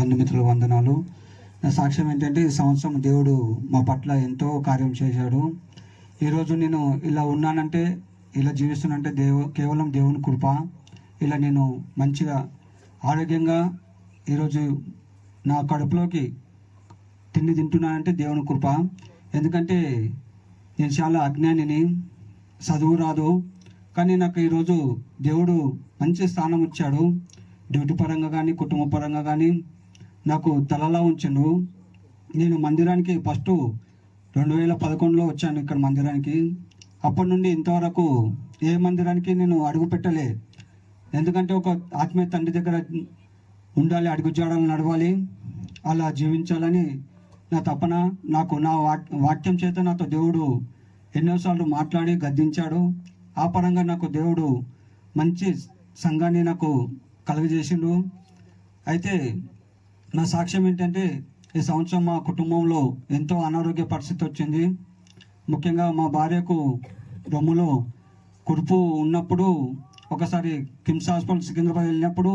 బంధుమిత్రుల వందనాలు. నా సాక్ష్యం ఏంటంటే ఈ సంవత్సరం దేవుడు మా పట్ల ఎంతో కార్యం చేశాడు. ఈరోజు నేను ఇలా ఉన్నానంటే ఇలా జీవిస్తున్నానంటే దేవు కేవలం దేవుని కృప. ఇలా నేను మంచిగా ఆరోగ్యంగా ఈరోజు నా కడుపులోకి తిండి తింటున్నానంటే దేవుని కృప. ఎందుకంటే నేను చాలా అజ్ఞానిని చదువు రాదు. కానీ నాకు ఈరోజు దేవుడు మంచి స్థానం ఇచ్చాడు. డ్యూటీ పరంగా కానీ కుటుంబ పరంగా కానీ నాకు తలలా ఉంచిండు నేను మందిరానికి ఫస్ట్ రెండు వేల పదకొండులో వచ్చాను ఇక్కడ మందిరానికి. అప్పటి నుండి ఇంతవరకు ఏ మందిరానికి నేను అడుగు పెట్టలే. ఎందుకంటే ఒక ఆత్మీయ తండ్రి దగ్గర ఉండాలి అడుగు జాడలు నడవాలి అలా జీవించాలని నా తపన నాకు నా వాక్యం చేత నాతో దేవుడు ఎన్నోసార్లు మాట్లాడి గద్దించాడు. ఆ పరంగా నాకు దేవుడు మంచి సంఘాన్ని నాకు కలుగజేసిండు. అయితే నా సాక్ష్యం ఏంటంటే ఈ సంవత్సరం మా కుటుంబంలో ఎంతో అనారోగ్య పరిస్థితి వచ్చింది. ముఖ్యంగా మా భార్యకు రొమ్ములో కురుపు ఉన్నప్పుడు ఒకసారి కిమ్స్ హాస్పిటల్ సికింద్రాబాద్ వెళ్ళినప్పుడు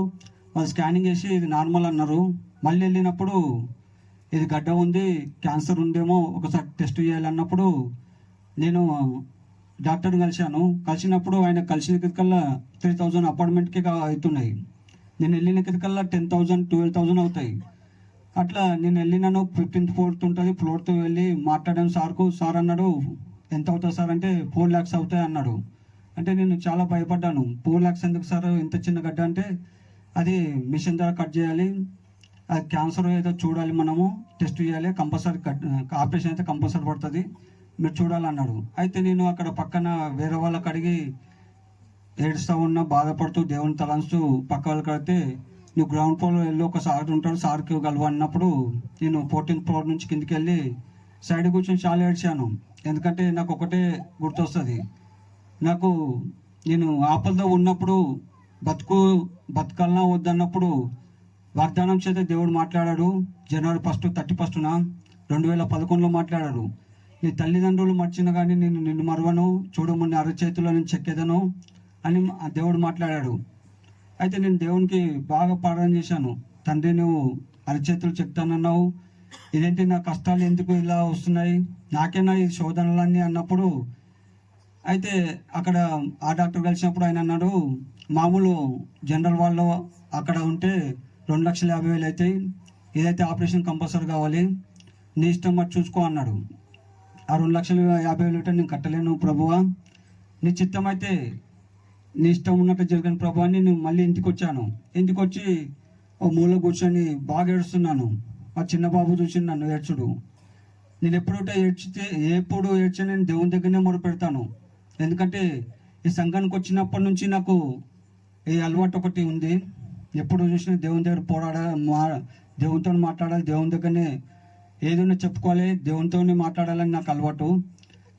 వాళ్ళు స్కానింగ్ చేసి ఇది నార్మల్ అన్నారు. మళ్ళీ వెళ్ళినప్పుడు ఇది గడ్డ ఉంది క్యాన్సర్ ఉందేమో ఒకసారి టెస్ట్ చేయాలన్నప్పుడు నేను డాక్టర్ని కలిశాను. కలిసినప్పుడు ఆయన కలిసిన కల్లా త్రీ థౌజండ్ అపార్ట్మెంట్కి అవుతున్నాయి. నేను వెళ్ళిన కల్లా టెన్ థౌజండ్ ట్వెల్వ్ థౌజండ్ అవుతాయి. అట్లా నేను వెళ్ళినాను ఫిఫ్టీన్త్ ఫోర్త్ ఉంటుంది ఫ్లోర్తో వెళ్ళి మాట్లాడాను సార్కు. సార్ అన్నాడు ఎంత అవుతుంది సార్? అంటే ఫోర్ ల్యాక్స్ అవుతాయి అన్నాడు. అంటే నేను చాలా భయపడ్డాను. ఫోర్ ల్యాక్స్ ఎందుకు సార్? ఎంత చిన్న గడ్డ అంటే అది మిషన్ ద్వారా కట్ చేయాలి. అది క్యాన్సర్ ఏదో చూడాలి మనము. టెస్ట్ చేయాలి. కంపల్సరీ కట్ ఆపరేషన్ అయితే కంపల్సరీ పడుతుంది. మీరు చూడాలన్నాడు అయితే నేను అక్కడ పక్కన వేరే వాళ్ళకి అడిగి ఏడుస్తూ ఉన్నా బాధపడుతూ దేవుని తలంచుతూ పక్క వాళ్ళకి అడిగితే నువ్వు గ్రౌండ్ ఫ్లోర్ వెళ్ళి ఒక సార్ ఉంటాడు సార్కి కలవ అన్నప్పుడు నేను ఫోర్టీన్త్ ఫ్లోర్ నుంచి కిందికి వెళ్ళి సైడ్ కూర్చొని చాలా ఏడ్చాను. ఎందుకంటే నాకు ఒకటే గుర్తొస్తుంది. నాకు నేను ఆపదలో ఉన్నప్పుడు బతుకు బతకాలనా వద్దన్నప్పుడు వాగ్దానం చేత దేవుడు మాట్లాడాడు. జనవరి ఫస్ట్ థర్టీ ఫస్ట్న రెండు వేల పదకొండులో మాట్లాడాడు. నీ తల్లిదండ్రులు మర్చిన కానీ నేను నిన్ను మరవను. చూడమని అరచేతిలో నేను చెక్కేదను అని దేవుడు మాట్లాడాడు. అయితే నేను దేవునికి బాగా ప్రార్థన చేశాను. తండ్రి నువ్వు అరిచేతులు చెప్తానన్నావు. ఇదేంటి నా కష్టాలు ఎందుకు ఇలా వస్తున్నాయి? నాకేనా ఈ శోధనలన్నీ అన్నప్పుడు అయితే అక్కడ ఆ డాక్టర్ కలిసినప్పుడు ఆయన అన్నాడు మామూలు జనరల్ వాళ్ళు అక్కడ ఉంటే రెండు లక్షల యాభై వేలు అవుతాయి. ఇదైతే ఆపరేషన్ కంపల్సరీ కావాలి నీ ఇష్టం మరి చూసుకో అన్నాడు. ఆ రెండు లక్షల యాభై వేలు అంటే నేను కట్టలేను ప్రభువా. నీ చిత్తం అయితే నీ ఇష్టం ఉన్నట్టు జరిగిన ప్రభు అని నేను మళ్ళీ ఇంటికి వచ్చాను. ఇంటికి వచ్చి ఓ మూల కూర్చొని బాగా ఏడుస్తున్నాను. మా చిన్న బాబు చూసి నన్ను ఏడ్చుడు. నేను ఎప్పుడైతే ఏడ్చితే ఎప్పుడు ఏడ్చినా నేను దేవుని దగ్గరనే మొదలు పెడతాను. ఎందుకంటే ఈ సంఘానికి వచ్చినప్పటి నుంచి నాకు ఈ అలవాటు ఒకటి ఉంది. ఎప్పుడు చూసినా దేవుని దగ్గర పోరాడ మా దేవునితో మాట్లాడాలి దేవుని దగ్గరనే ఏదైనా చెప్పుకోవాలి దేవునితోనే మాట్లాడాలని నాకు అలవాటు.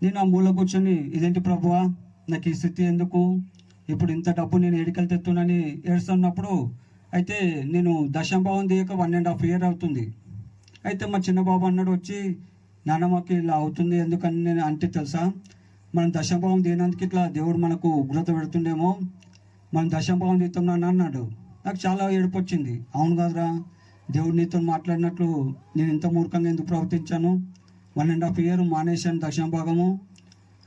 నేను ఆ మూల కూర్చొని ఇదేంటి ప్రభువా? నాకు ఈ స్థితి ఎందుకు? ఇప్పుడు ఇంత డబ్బు నేను ఎడికలు తెత్తునని ఏడుస్తున్నప్పుడు అయితే నేను దశంభావం దిగక వన్ అండ్ హాఫ్ ఇయర్ అవుతుంది. అయితే మా చిన్న బాబు అన్నాడు వచ్చి నాన్నమ్మకి ఇలా అవుతుంది ఎందుకని నేను అంటే తెలుసా? మనం దశంభావం దిగినందుకు ఇట్లా దేవుడు మనకు ఉగ్రత పెడుతుండేమో. మనం దశంభావం తీస్తున్నాను అన్నాడు. నాకు చాలా ఏడుపు వచ్చింది. అవును కదరా దేవుడు నీతో మాట్లాడినట్లు నేను ఇంత మూర్ఖంగా ఎందుకు ప్రవర్తించాను? వన్ అండ్ హాఫ్ ఇయర్ మానేశాను దశంభాగము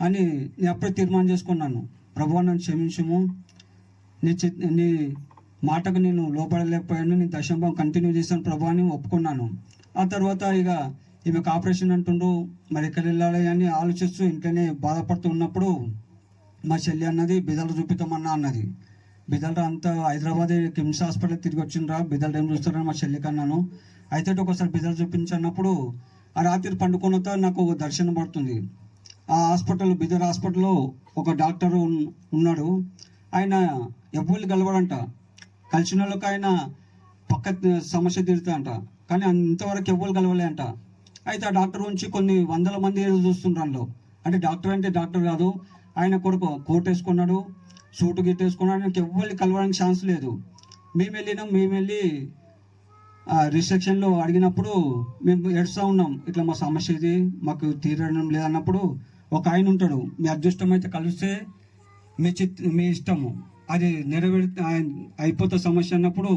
అని నేను అప్పుడే తీర్మానం చేసుకున్నాను. ప్రభు నన్ను క్షమించము. నీ చి నీ మాటకు నేను లోపడలేకపోయాను నీ దశంభం కంటిన్యూ చేశాను ప్రభు అని ఒప్పుకున్నాను. ఆ తర్వాత ఇక ఈమెకు ఆపరేషన్ అంటుండ్రు మరి ఎక్కడ వెళ్ళాలి అని ఆలోచిస్తూ ఇంట్లోనే బాధపడుతూ ఉన్నప్పుడు మా చెల్లి అన్నది బిదలు చూపిస్తామన్నా అన్నది. బిదలు అంతా హైదరాబాద్ కిమ్స్ హాస్పిటల్ తిరిగి వచ్చిండ్రా బిదలు ఏం చూస్తారని మా చెల్లికి అన్నాను అయితే ఒకసారి బిదలు చూపించన్నప్పుడు ఆ రాత్రి పండుకున్నతో నాకు ఒక దర్శనం పడుతుంది. ఆ హాస్పిటల్ బిదర్ హాస్పిటల్లో ఒక డాక్టర్ ఉన్నాడు. ఆయన ఎవరిని కలవడంట. కలిసిన వాళ్ళకి ఆయన పక్క సమస్య తీరుతాయంట. కానీ ఇంతవరకు ఎవరు కలవలే అంట అయితే ఆ డాక్టర్ నుంచి కొన్ని వందల మంది ఎదురు చూస్తుండ్రు అందులో. అంటే డాక్టర్ అంటే డాక్టర్ కాదు. ఆయన కొడుకు కోట్ వేసుకున్నాడు సూటు గిట్ వేసుకున్నాడు. ఆయనకి ఎవరిని కలవడానికి ఛాన్స్ లేదు. మేము వెళ్ళినాం మేము వెళ్ళి ఆ రిసెప్షన్లో అడిగినప్పుడు మేము ఏడుస్తూ ఉన్నాం. ఇట్లా మా సమస్య ఇది మాకు తీరడం లేదన్నప్పుడు ఒక ఆయన ఉంటాడు మీ అదృష్టం అయితే కలిస్తే మీ చిత్ మీ ఇష్టము. అది నెరవేరి ఆయన అయిపోతే సమస్య అన్నప్పుడు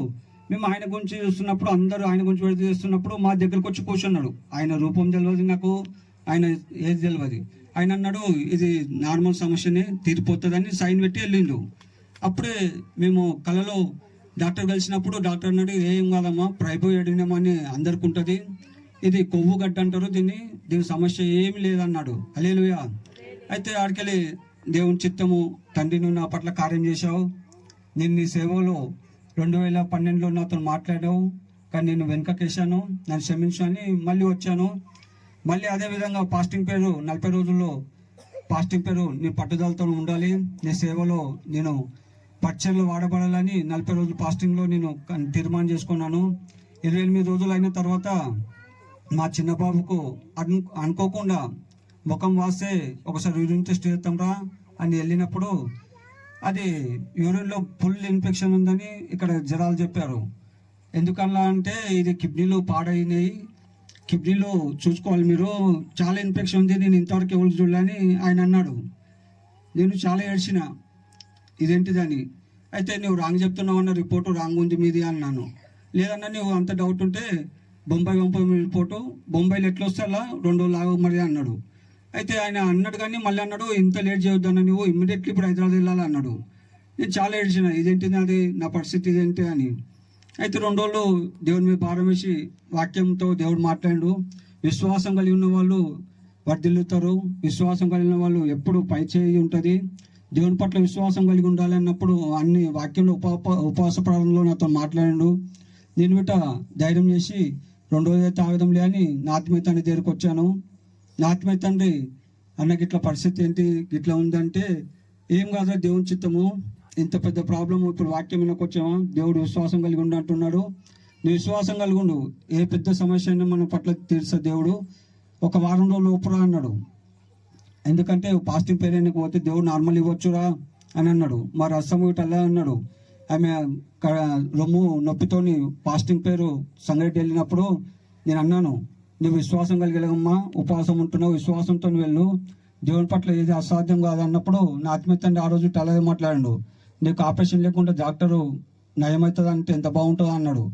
మేము ఆయన గురించి చూస్తున్నప్పుడు అందరూ ఆయన గురించి పెడితే చేస్తున్నప్పుడు మా దగ్గరకు వచ్చి కూర్చున్నాడు. ఆయన రూపం తెలియదు నాకు ఆయన ఏది తెలియదు ఆయన అన్నాడు ఇది నార్మల్ సమస్యనే తీరిపోతుందని సైన్ పెట్టి వెళ్ళిండు. అప్పుడే మేము కళలో డాక్టర్ కలిసినప్పుడు డాక్టర్ అన్నాడు ఏం కాదమ్మా ప్రైబో ఎడినమా అని అందరికి ఉంటుంది ఇది కొవ్వు గడ్డ అంటారు దీన్ని. దీని సమస్య ఏమి లేదన్నాడు. అలేలుయా అయితే ఆడికెళ్ళి దేవుని చిత్తము తండ్రి నువ్వు నా పట్ల కార్యం చేశావు. నేను నీ సేవలో రెండు వేల పన్నెండులో నాతో మాట్లాడావు. కానీ నేను వెనుకకేశాను నన్ను క్షమించు మళ్ళీ వచ్చాను. మళ్ళీ అదే విధంగా ఫాస్టింగ్ పేరు నలభై రోజుల్లో ఫాస్టింగ్ పేరు నీ పట్టుదలతో ఉండాలి. నీ సేవలో నేను పచ్చళ్ళు వాడబడాలని నలభై రోజులు ఫాస్టింగ్లో నేను తీర్మానం చేసుకున్నాను. ఇరవై ఎనిమిది రోజులు అయిన తర్వాత మా చిన్న బాబుకు అను అనుకోకుండా ముఖం వాస్తే ఒకసారి యూరిన్ టెస్ట్ చేస్తాంరా అని వెళ్ళినప్పుడు అది యూరిన్లో ఫుల్ ఇన్ఫెక్షన్ ఉందని ఇక్కడ జనాలు చెప్పారు. ఎందుకన్నా అంటే ఇది కిడ్నీలు పాడైనాయి. కిడ్నీలో చూసుకోవాలి మీరు. చాలా ఇన్ఫెక్షన్ ఉంది. నేను ఇంతవరకు ఎవరు చూడాలని ఆయన అన్నాడు. నేను చాలా ఏడ్చిన. ఇదేంటిదని. అయితే నువ్వు రాంగ్ చెప్తున్నావు అన్న రిపోర్టు రాంగ్ ఉంది మీది అన్నాను. లేదన్నా నువ్వు అంత డౌట్ ఉంటే బొంబాయి బొంబాయి వెళ్ళిపోవటం బొంబాయిలో ఎట్లా వస్తే అలా రెండు రోజులు ఆగు మరి అన్నాడు. అయితే ఆయన అన్నాడు కానీ మళ్ళీ అన్నాడు ఇంత లేట్ చేయొద్దన్న నువ్వు ఇమ్మీడియట్లీ ఇప్పుడు హైదరాబాద్ వెళ్ళాలి? అన్నాడు. నేను చాలా ఏడ్చిన ఇదేంటిది అది నా పరిస్థితి ఇదేంటి? అని. అయితే రెండు రోజులు దేవుని మీద భారం వేసి వాక్యంతో దేవుడు మాట్లాడు. విశ్వాసం కలిగి ఉన్న వాళ్ళు వర్ధిల్లుతారు. విశ్వాసం కలిగిన వాళ్ళు ఎప్పుడు పై చేయి ఉంటుంది. దేవుని పట్ల విశ్వాసం కలిగి ఉండాలి అన్నప్పుడు అన్ని వాక్యంలో ఉప ఉపవాస ప్రారంభంలో నాతో మాట్లాడాడు. దీని బిట ధైర్యం చేసి రెండు రోజులు అయితే లే అని నా ఆత్మీయ తండ్రి దగ్గరికి వచ్చాను. నా ఆత్మీయ తండ్రి అన్నకి ఇట్లా పరిస్థితి ఏంటి? ఇట్లా ఉందంటే ఏం కాదు దేవుని చిత్తము. ఇంత పెద్ద ప్రాబ్లం ఇప్పుడు వాక్యం వినకు వచ్చామా. దేవుడు విశ్వాసం కలిగి ఉండు అంటున్నాడు. నువ్వు విశ్వాసం కలిగి ఉండు. ఏ పెద్ద సమస్య అయినా మన పట్ల తీర్చే దేవుడు? ఒక వారం రోజులు లోపురా అన్నాడు. ఎందుకంటే పాస్టింగ్ పేరెంట్కి పోతే దేవుడు నార్మల్ ఇవ్వచ్చురా అని అన్నాడు. మా రసం ఇటు అలా అన్నాడు. ఆమె రొమ్ము నొప్పితోని పాస్టింగ్ పేరు సంగటి వెళ్ళినప్పుడు నేను అన్నాను నువ్వు విశ్వాసం కలిగలగమ్మా ఉపవాసం ఉంటున్నావు విశ్వాసంతో వెళ్ళు. దేవుని పట్ల ఏది అసాధ్యం కాదు అన్నప్పుడు నా ఆత్మీయతండి ఆ రోజు అలాగే మాట్లాడాడు నీకు ఆపరేషన్ లేకుండా డాక్టరు నయమవుతుంది అంటే ఎంత బాగుంటుందో అన్నాడు.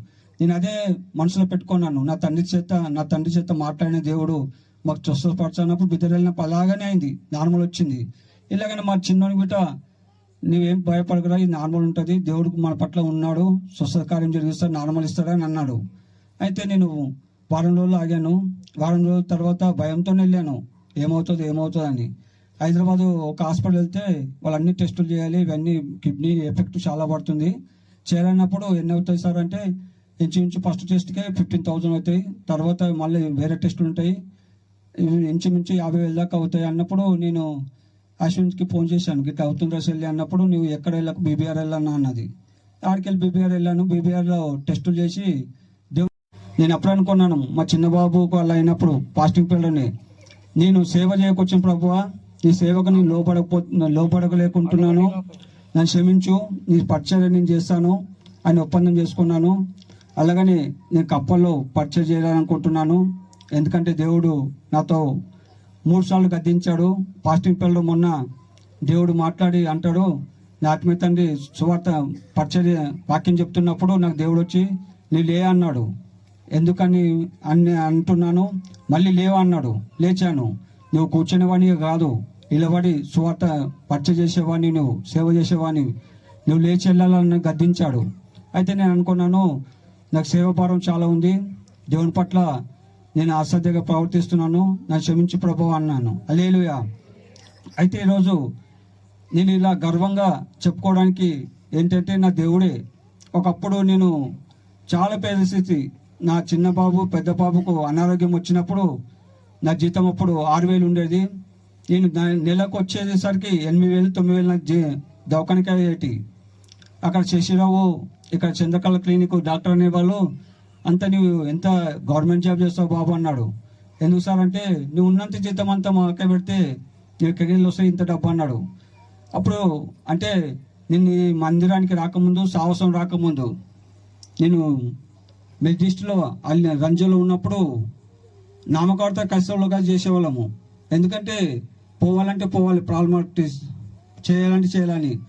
నేను అదే మనసులో పెట్టుకున్నాను నా తండ్రి చేత నా తండ్రి చేత మాట్లాడిన దేవుడు మాకు స్వస్థపరచనప్పుడు బిద్దరు వెళ్ళినప్పుడు అలాగనే అయింది నార్మల్ వచ్చింది. ఇలాగనే మా చిన్నోని బిడ్డ నువ్వేం భయపడకరా ఇది నార్మల్ ఉంటుంది. దేవుడు మన పట్ల ఉన్నాడు స్వస్థకార్యం జరిగిస్తాడు నార్మల్ ఇస్తాడని అన్నాడు. అయితే నేను వారం రోజులు ఆగాను. వారం రోజుల తర్వాత భయంతో వెళ్ళాను. ఏమవుతుంది ఏమవుతుంది అని. హైదరాబాద్ ఒక హాస్పిటల్ వెళ్తే వాళ్ళు అన్ని టెస్టులు చేయాలి ఇవన్నీ కిడ్నీ ఎఫెక్ట్ చాలా పడుతుంది. చేయాలన్నప్పుడు ఎన్ని అవుతాయి సార్ అంటే ఇంచుమించు ఫస్ట్ టెస్ట్కే ఫిఫ్టీన్ థౌజండ్ అవుతాయి. తర్వాత మళ్ళీ వేరే టెస్టులు ఉంటాయి. ఇవి ఇంచుమించు యాభై వేల దాకా అవుతాయి అన్నప్పుడు నేను అశ్విన్కి ఫోన్ చేశాను. గిట్ అవుతుందా సెల్లి అన్నప్పుడు నువ్వు ఎక్కడ వెళ్ళకు? బీబీఆర్ వెళ్ళాను? అన్నది. ఆడికి వెళ్ళి బీబీఆర్ వెళ్ళాను. బీబీఆర్లో టెస్టులు చేసి దేవు నేను అప్పుడు అనుకున్నాను మా చిన్నబాబుకు అలా అయినప్పుడు పాస్టింగ్ పిల్లలని నేను సేవ చేయకొచ్చిన ప్రభువా నీ సేవకు నేను లోపడకపో లోపడకలేకుంటున్నాను నన్ను క్షమించు. నీ పరిచర్య నేను చేస్తాను. అని ఒప్పందం చేసుకున్నాను. అలాగని నేను కప్పల్లో పరిచయం చేయాలనుకుంటున్నాను. ఎందుకంటే దేవుడు నాతో మూడు సార్లు గద్దించాడు. పాస్టింగ్ పిల్లలు మొన్న దేవుడు మాట్లాడి అంటాడు నా ఆత్మీయ తండ్రి సువార్త పరిచయ వాక్యం చెప్తున్నప్పుడు నాకు దేవుడు వచ్చి నీ లే అన్నాడు. ఎందుకని అన్ని అంటున్నాను? మళ్ళీ లేవా అన్నాడు. లేచాను. నువ్వు కూర్చునేవాడిని కాదు. నిలబడి సువార్త పరిచయ చేసేవాడిని నువ్వు సేవ చేసేవాడిని నువ్వు లేచి వెళ్ళాలని గద్దించాడు. అయితే నేను అనుకున్నాను నాకు సేవ భారం చాలా ఉంది. దేవుని పట్ల నేను అశ్రద్ధగా ప్రవర్తిస్తున్నాను. నా క్షమించి ప్రభు అన్నాను. అలేలుయా అయితే ఈరోజు నేను ఇలా గర్వంగా చెప్పుకోవడానికి ఏంటంటే నా దేవుడే ఒకప్పుడు నేను చాలా పేద స్థితి. నా చిన్న బాబు పెద్ద బాబుకు అనారోగ్యం వచ్చినప్పుడు నా జీతం అప్పుడు ఆరు వేలు ఉండేది. నేను నెలకు వచ్చేసరికి ఎనిమిది వేలు తొమ్మిది వేలు నాకు జీ దవాఖానకి అయ్యేటి. అక్కడ శశిరావు ఇక్కడ చంద్రకళ క్లినిక్ డాక్టర్ అనేవాళ్ళు అంత నువ్వు ఎంత గవర్నమెంట్ జాబ్ చేస్తావు బాబు అన్నాడు. ఎందుకు సార్? అంటే నువ్వు ఉన్నంత జీతం అంతా మా అక్క పెడితే నీకు కెరీర్లు వస్తాయి ఇంత డబ్బు అన్నాడు. అప్పుడు అంటే నేను ఈ మందిరానికి రాకముందు సాహసం రాకముందు నేను మెజిస్ట్లో అల్లి రంజులో ఉన్నప్పుడు నామకార్త కష్టంలోగా చేసేవాళ్ళము. ఎందుకంటే పోవాలంటే పోవాలి ప్రాబ్లమాటిస్ చేయాలంటే చేయాలని.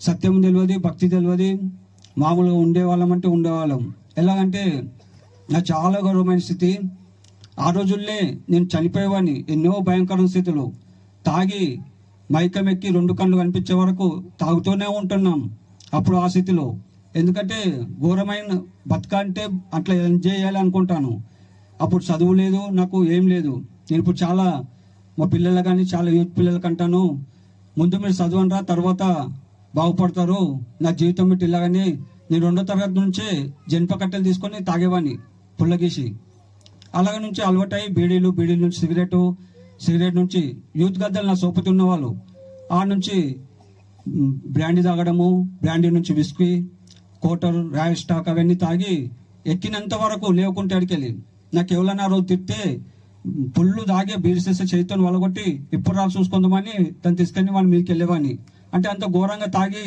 సత్యం తెలియదు భక్తి తెలియదు మామూలుగా ఉండేవాళ్ళం అంటే ఉండేవాళ్ళం. ఎలాగంటే నా చాలా గౌరవమైన స్థితి. ఆ రోజుల్లో నేను చనిపోయేవాడిని. ఎన్నో భయంకరమైన స్థితులు. తాగి మైకం ఎక్కి రెండు కళ్ళు కనిపించే వరకు తాగుతూనే ఉంటున్నాం అప్పుడు ఆ స్థితిలో. ఎందుకంటే ఘోరమైన బతక అంటే అట్లా ఎంజాయ్ చేయాలి అనుకుంటాను. అప్పుడు చదువు లేదు నాకు ఏం లేదు. నేను ఇప్పుడు చాలా మా పిల్లలు కానీ చాలా యూత్ పిల్లలకి అంటాను ముందు మీరు చదవండి రా తర్వాత బాగుపడతారు. నా జీవితం పెట్టి ఇలాగని నేను రెండో తరగతి నుంచే జనప కట్టెలు తీసుకొని తాగేవాడిని పుల్లగీసి. అలాగ నుంచి అలవాటై బీడీలు బీడీల నుంచి సిగరెట్ సిగరెట్ నుంచి యూత్ గద్దలు నా సోపతి ఉన్నవాళ్ళు ఆ నుంచి బ్రాండీ తాగడము బ్రాండీ నుంచి విస్కీ కోటర్ రాయల్ స్టాక్ అవన్నీ తాగి ఎక్కినంత వరకు లేకుంటే అడికెళ్ళి. నాకు ఎవరైనా రోజు తిట్టే మ్, పుల్లు తాగే బీర్సేసే చేతితో వలగొట్టి ఇప్పుడు రాళ్ళు చూసుకుందామని తను తీసుకొని వాళ్ళు మీదకి వెళ్ళేవాడిని అంటే అంత ఘోరంగా తాగి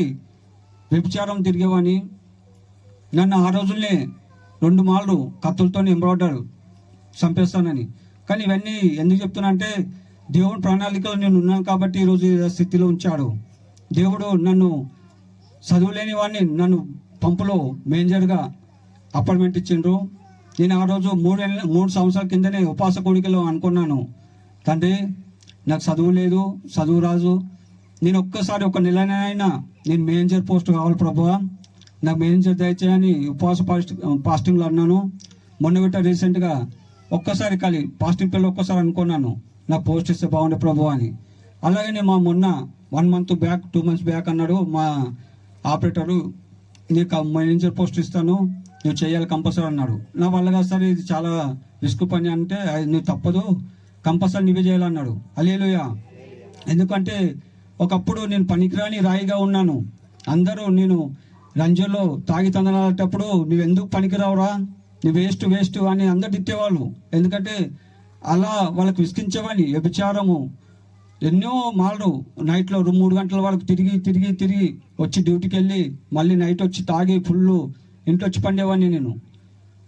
వ్యభిచారం తిరిగేవాడిని నన్ను ఆ రోజుల్నే రెండు మాళ్ళు కత్తులతో ఎంబ్రాయిడర్ చంపేస్తానని. కానీ ఇవన్నీ ఎందుకు చెప్తున్నా అంటే దేవుని ప్రణాళికలో నేను ఉన్నాను కాబట్టి ఈరోజు స్థితిలో ఉంచాడు. దేవుడు నన్ను చదువులేని వాడిని నన్ను పంపులో మేనేజర్గా అపాయింట్మెంట్ ఇచ్చిండ్రు. నేను ఆ రోజు మూడు మూడు సంవత్సరాల కిందనే ఉపాస కోడికలో అనుకున్నాను. తండ్రి నాకు చదువు లేదు చదువు రాజు నేను ఒక్కసారి ఒక నెలనైనా నేను మేనేజర్ పోస్ట్ కావాలి ప్రభువా. నాకు మేనేజర్ దయచేయని ఉపవాస పాస్ట్ పాస్టింగ్లో అన్నాను. మొన్న బిట్ట రీసెంట్గా ఒక్కసారి ఖాళీ పాస్టింగ్ పిల్లలు ఒక్కసారి అనుకున్నాను. నాకు పోస్ట్ ఇస్తే బాగుండే ప్రభు అని. అలాగే మా మొన్న one month back two months back అన్నాడు మా ఆపరేటరు నీకు మేనేజర్ పోస్ట్ ఇస్తాను నువ్వు చేయాలి కంపల్సరీ అన్నాడు. నా వల్ల కాదు సార్ ఇది చాలా రిస్క్ పని అంటే అది నువ్వు తప్పదు కంపల్సరీ నువ్వే చేయాలన్నాడు అలేలుయా ఎందుకంటే ఒకప్పుడు నేను పనికిరాని రాయిగా ఉన్నాను. అందరూ నేను రంజులో తాగి తందనాడేటప్పుడు నువ్వు ఎందుకు పనికిరావురా? నువ్వు వేస్ట్ వేస్ట్ అని అందరు తిట్టేవాళ్ళు. ఎందుకంటే అలా వాళ్ళకి విసిగించేవాడిని వ్యభిచారము. ఎన్నో మాలు నైట్లో రెండు మూడు గంటల వరకు తిరిగి తిరిగి తిరిగి వచ్చి డ్యూటీకి వెళ్ళి మళ్ళీ నైట్ వచ్చి తాగి ఫుల్ ఇంట్లో వచ్చి పండేవాడిని నేను.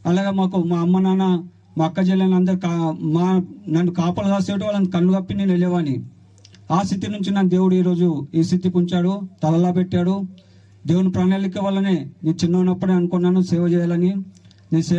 అలాగే మాకు మా అమ్మ నాన్న మా అక్క చెల్లెలు అందరు కా మా నన్ను కాపలు కాసేటు వాళ్ళని కన్ను కప్పి నేను వెళ్ళేవాడిని. ఆ స్థితి నుంచి నన్ను దేవుడు ఈరోజు ఈ స్థితికి ఉంచాడు తలలా పెట్టాడు. దేవుని ప్రణాళిక వల్లనే నేను చిన్న ఉన్నప్పుడే అనుకున్నాను సేవ చేయాలని. నేను సేవ